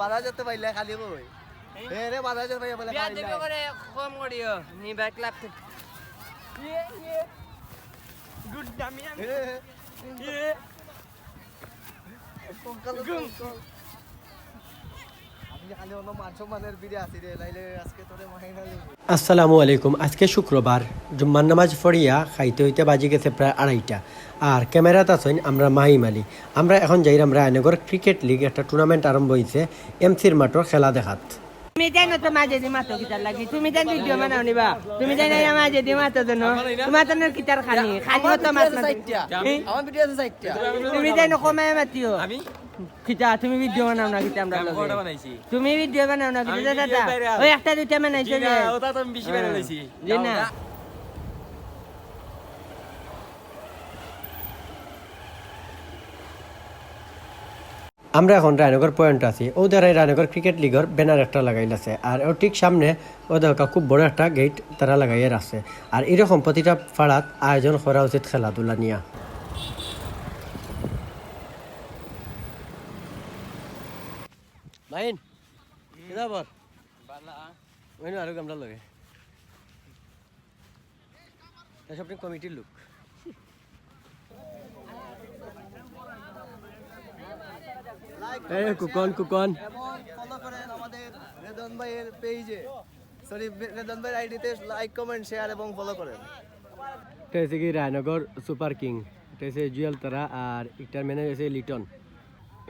বাধা যেতে পাইলে খালি কই রে বাধা যেতে পাইলে বলে বিয়ার খাইলে করে কম করিও। নি ব্যাক লাভ ইয়ে ইয়ে গুড ইয়ে কঙ্কাল। আসসালামু আলাইকুম আজকে শুক্রবার। জুম্মার নামাজ পড়িয়া খাইতে হইতে বাজি গেছে প্রায় আড়াইটা। আর ক্যামেরাত আছেন আমরা মাহিম আলী। আমরা এখন যাই আমরা রায়নগর ক্রিকেট লিগ একটা টুর্নামেন্ট আরম্ভ হয়েছে এমসির মাঠর খেলা দেখাত। তুমি জানো তো মাঝে দি মাতো কিতার লাগি তুমি জানো ভিডিও বানাও নিবা। তুমি না মাঝে দি মাতো দেন তোমার তো কিতার খানি খানি তো মাছ না আমার ভিডিও আছে সাইটটা। তুমি জানো কমায় মাতিও। আমি? কিতা তুমি ভিডিও বানাও না কিতা আমরা লগে। তুমি ভিডিও বানাও না কিতা দাদা ওই একটা দুইটা বানাইছো যে। ওটা তো বেশি বানাইছি যে। না আমরা এখন রায়নগর পয়েন্ট আছি। ও দ্বারাই রায়নগর ক্রিকেট লিগর ব্যানার একটা লাগাইল আছে। আর ওর ঠিক সামনে ও দেখা খুব বড় একটা গেট তারা লাগাইয়ে আছে। আর এরকম প্রতিটা পাড়াত আয়োজন করা উচিত খেলাধুলা নিয়ে। মাইন কিদাবর ওই আরও গামলা লগে। এসব কমিটির লোক। এই কুকন কুকন। ফলো করেন আমাদের রেদন ভাইয়ের পেজে সরি রেদন ভাইয়ের আইডিতে লাইক কমেন্ট শেয়ার এবং ফলো করেন। এটা হচ্ছে কি রায়নগর সুপার কিং। এটা হচ্ছে জুয়েল তারা আর একটার ম্যানেজ হচ্ছে লিটন।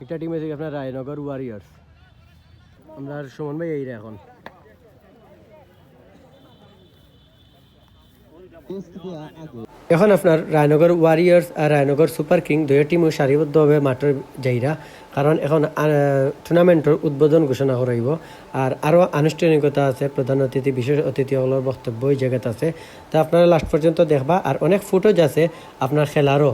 একটা টিম কি আপনার রায়নগর ওয়ারিয়ার্স আমরা আর সুমন ভাই এইরা এখন। এখন আপনার রায়নগর ওয়ারিয়ার্স আর রায়নগর সুপার কিং দুই টিমও সারিবদ্ধভাবে মাঠের যাইরা কারণ এখন টুর্নামেন্টের উদ্বোধন ঘোষণা করাইব আর আরও আনুষ্ঠানিকতা আছে প্রধান অতিথি, বিশেষ অতিথিসকলের বক্তব্য ওই জায়গাত আছে। তা আপনারা লাস্ট পর্যন্ত দেখবা। আর অনেক ফুটেজ আছে আপনার খেলারও।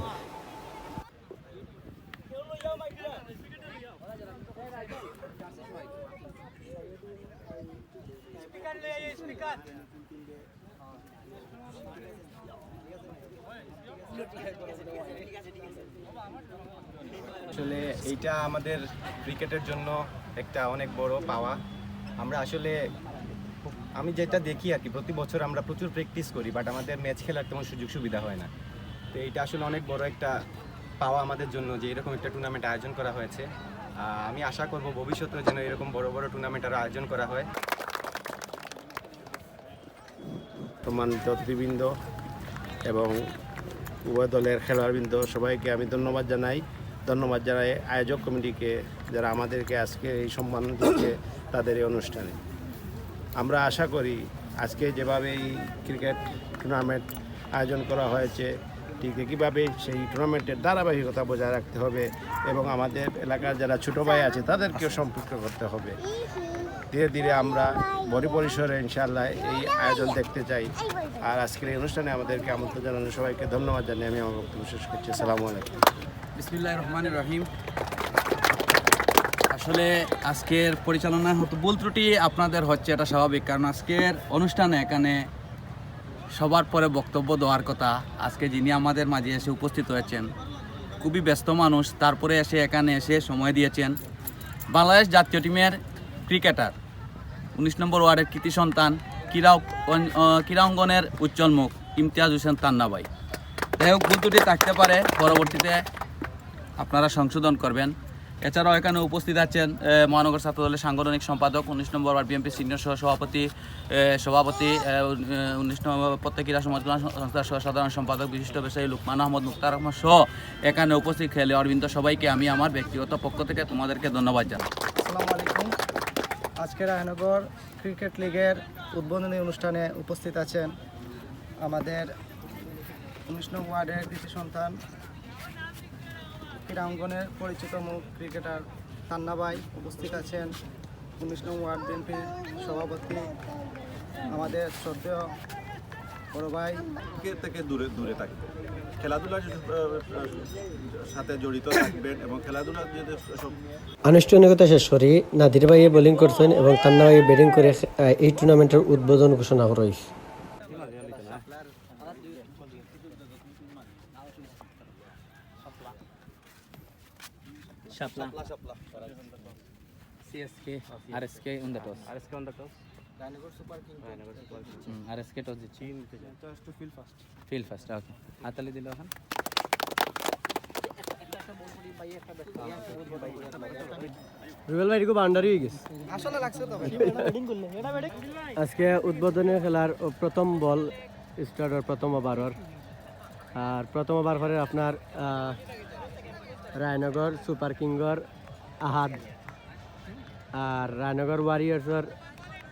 আসলে এইটা আমাদের ক্রিকেটের জন্য একটা অনেক বড় পাওয়া। আমরা আসলে আমি যেটা দেখি আর কি, প্রতি বছর আমরা প্রচুর প্র্যাকটিস করি বাট আমাদের ম্যাচ খেলার তেমন সুযোগ সুবিধা হয় না। তো এইটা আসলে অনেক বড় একটা পাওয়া আমাদের জন্য যে এরকম একটা টুর্নামেন্ট আয়োজন করা হয়েছে। আমি আশা করব ভবিষ্যতে যেন এরকম বড় বড় টুর্নামেন্ট আরও আয়োজন করা হয়। সম্মানিত অতিথিবৃন্দ এবং উভয় দলের খেলোয়াড়বৃন্দ সবাইকে আমি ধন্যবাদ জানাই। ধন্যবাদ জানাই আয়োজক কমিটিকে যারা আমাদেরকে আজকে এই সম্মান দিচ্ছে তাদের এই অনুষ্ঠানে। আমরা আশা করি আজকে যেভাবে এই ক্রিকেট টুর্নামেন্ট আয়োজন করা হয়েছে, ঠিক একইভাবে সেই টুর্নামেন্টের ধারাবাহিকতা বজায় রাখতে হবে এবং আমাদের এলাকার যারা ছোটো ভাই আছে তাদেরকেও সম্পৃক্ত করতে হবে। ধীরে ধীরে আমরা বড় পরিসরে ইনশাআল্লাহ এই আয়োজন দেখতে চাই। আর আজকের এই অনুষ্ঠানে আমাদেরকে আমন্ত্রণ জানানো সবাইকে ধন্যবাদ জানিয়ে আমি আমার বক্তব্য শেষ করছি। আসসালামু আলাইকুম। বিসমিল্লাহ রহমান রহিম। আসলে আজকের পরিচালনা হতো ভুল ত্রুটি আপনাদের হচ্ছে এটা স্বাভাবিক, কারণ আজকের অনুষ্ঠানে এখানে সবার পরে বক্তব্য দেওয়ার কথা আজকে যিনি আমাদের মাঝে এসে উপস্থিত হয়েছেন, খুবই ব্যস্ত মানুষ, তারপরে এসে এখানে এসে সময় দিয়েছেন। বাংলাদেশ জাতীয় টিমের ক্রিকেটার, উনিশ নম্বর ওয়ার্ডের কৃতি সন্তান ক্রীড়া ক্রীড়াঙ্গনের উজ্জ্বল মুখ, ইমতিয়াজ হোসেন তান্নাবাই। যাই হোক, ভুল ত্রুটি থাকতে পারে, পরবর্তীতে আপনারা সংশোধন করবেন। এছাড়াও এখানে উপস্থিত আছেন মহানগর ছাত্র দলের সাংগঠনিক সম্পাদক, উনিশ নম্বর ওয়ার্ড বিএমপি সিনিয়র সহ সভাপতি সভাপতি উনিশ নম্বর প্রত্যেক ক্রীড়া সমাজ সংস্থার সহ সাধারণ সম্পাদক, বিশিষ্ট ব্যবসায়ী লুকমান আহমদ মুক্তার রহমান সহ এখানে উপস্থিত খেলে অরবিন্দ সবাইকে আমি আমার ব্যক্তিগত পক্ষ থেকে তোমাদেরকে ধন্যবাদ জানাই। আসসালামু আলাইকুম। আজকে রায়নগর ক্রিকেট লিগের উদ্বোধনী অনুষ্ঠানে উপস্থিত আছেন আমাদের উনিশ নং ওয়ার্ডের কৃষি সন্তান ক্রীড়াঙ্গনের পরিচিত মুখ ক্রিকেটার তান্নাবাই উপস্থিত আছেন। উনিশ নং ওয়ার্ড বিএনপির সভাপতি আমাদের শ্রদ্ধেয় বড় ভাই। ক্রিকেট থেকে দূরে দূরে থাকবেন খেলাধুলার সাথে জড়িত থাকবেন এবং খেলাধুলার যে সব আনুষ্ঠানিকতা শেষ করি নাদির ভাইয়ে বোলিং করছেন এবং তান্না ভাইয়ে ব্যাটিং করে এই টুর্নামেন্টের উদ্বোধন ঘোষণা করা Shapla. Shapla CSK RSK on the toss RSK on the toss Raynagar super king RSK toss দিচ্ছি। To field first field first okay হাতালি দিল এখন। রুবেল ভাই এটুকু বাউন্ডারি হয়ে গেছে। আসলে লাগছে তো আজকে উদ্বোধনী খেলার প্রথম বল স্টার্টার প্রথম ওভারর আর প্রথম ওভার করে আপনার রায়নগর সুপার কিংগর আহাদ আর রায়নগর ওয়ারিয়ার্সর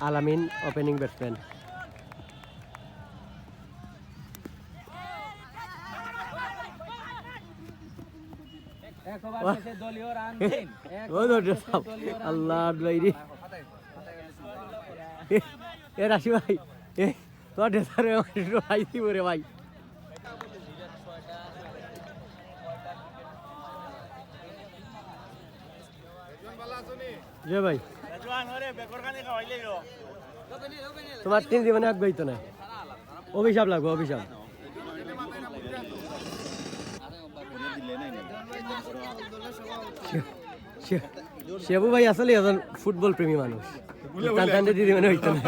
আলামিন ওপেনিং ব্যাটসম্যান আল্লাহ এ রাশি ভাই এ ড্রেসারে ভাই দিব রে ভাই। যে ভাই। তোমার তিন জীবনে আগ্রহী তো নাই। অভিশাপ লাগবে অভিশাপ। শেবু ভাই আসলে একজন ফুটবল প্রেমী মানুষ। দিদি মানে হইতো না।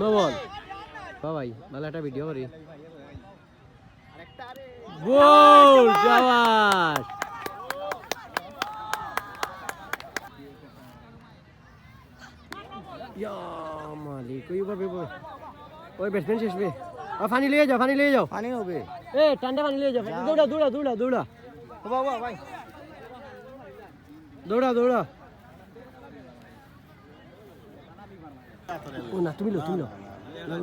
বল ভাই ভালো একটা ভিডিও করি। গোল জাওয়াজ ইয়া মালিক ওই ভাবে ওই ব্যাটসম্যান শেষ বে। ও পানি লিয়ে যাও পানি লিয়ে যাও। পানি হবে। এ ঠান্ডা পানি লিয়ে যাও। দৌড়া দৌড়া দৌড়া দৌড়া। বাবা ভাই দৌড়া দৌড়া। ও না তুমি লো তুমি লো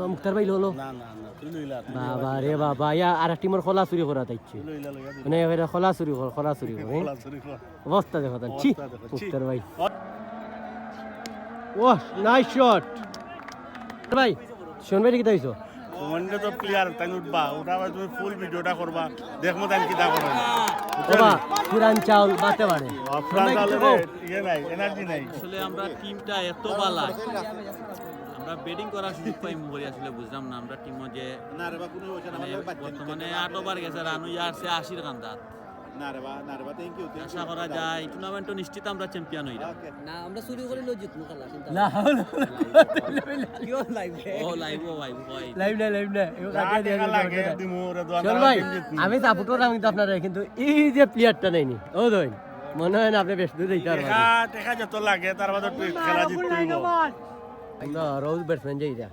মুক্তার ভাই লো বাবা রে বাবা ইয়া আর টিমর খোলা চুরি করা তাইছে মানে এবারে খোলা চুরি কর খোলা চুরি কর হ্যাঁ? অবস্থা দেখো তার ছি মুক্তার ভাই। ও নাইস শট ভাই শুনবে কি তাইছো কমান্ডে তো প্লেয়ার তাই উঠবা। ওটা আবার তুমি ফুল ভিডিওটা করবা। দেখব তাই কিতা করো বাবা পুরান চাউল বাতে পারে। অফলাইন চাউল ইয়ে নাই এনার্জি নাই। আসলে আমরা টিমটা এত বালা। আমরা ব্যাটিং করার সুযোগ পাই মুহরি আসলে বুঝলাম না। আমরা টিমও যে না রে বা কোনো হইছে না মানে বর্তমানে আট ওভার গেছে রানু ইয়ারছে আশির কান্দাত। না রে বা না রে বা থ্যাংক ইউ আশা করা যায় টুর্নামেন্টও নিশ্চিত আমরা চ্যাম্পিয়ন হইলাম না ও লাইভ ও লাইভ লাইভ না লাইভ না যা টাকা লাগে দিমু রে ভাই আমি সাপোর্ট করলাম কিন্তু আপনারা কিন্তু এই যে প্লেয়ারটা নেইনি ও দই মনে হয় না আপনি বেশ দূর টাকা যত লাগে তার বাদে তুই খেলা জিততে হইব রোজ ব্যাটসম্যান যাই যা।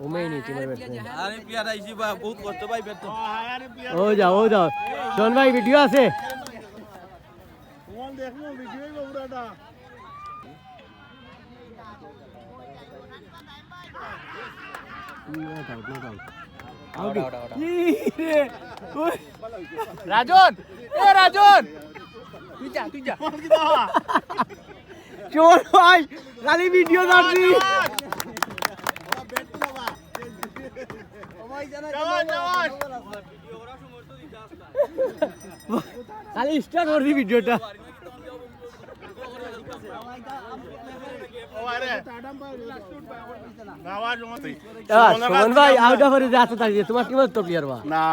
উমেই নি টিমের ব্যাটসম্যান আরে প্লেয়ার আইছি বা বহুত কষ্ট পাই বেতন ও যাও ও যাও শোন ভাই ভিডিও আছে তোমার দেখব ভিডিও বাবুরাটা রাজন এ রাজন তুই যা তুই যা চোর ভাই খালি ভিডিও যাচ্ছি খালি স্টার্ট করছি ভিডিওটা। সুমন ভাই আউট অফ যে আছে তাই তোমার টিমের তো প্লেয়ার না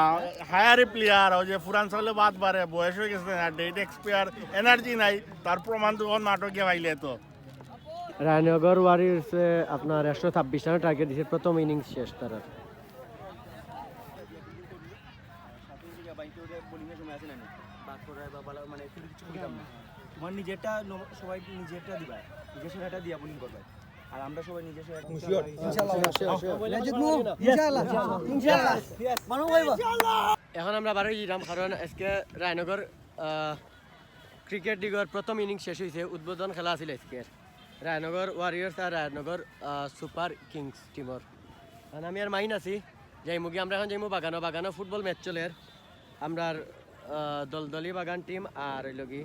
হায়ারে প্লেয়ার ও যে ফুরান সালে বাদ বারে বয়স হয়ে গেছে না ডেট এক্সপায়ার এনার্জি নাই তার প্রমাণ তো নাটকে পাইলে তো। রায়নগর ওয়ারিয়ার্স আপনার একশো ছাব্বিশ রানের টার্গেট দিয়েছে প্রথম ইনিংস শেষ তার তোমার নিজেরটা সবাই নিজেরটা দিবা। নিজস্ব একটা দিয়া বোলিং করবে। আর আমরা সবাই নিজস্ব এখন আমরা বারোই যেতাম কারণ আজকে রায়নগর ক্রিকেট লিগর প্রথম ইনিংস শেষ হয়েছে উদ্বোধন খেলা আছিল আজকে। রায়নগর ওয়ারিয়ার্স আর রায়নগর সুপার কিংস টিমর আমি আর মাইন আছি যাইমু কি আমরা এখন যাইমু বাগানো বাগানো ফুটবল ম্যাচ চলে। আমরা দলদলি বাগান টিম আর হইল কি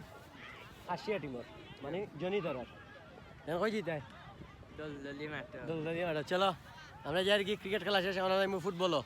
হাসিয়া টিমর মানে জনি ধরার কই জিতায় দলদলি মাঠ দলদলি মাঠ চলো আমরা যাই আর কি ক্রিকেট খেলা শেষ আমরা যাইমু ফুটবলও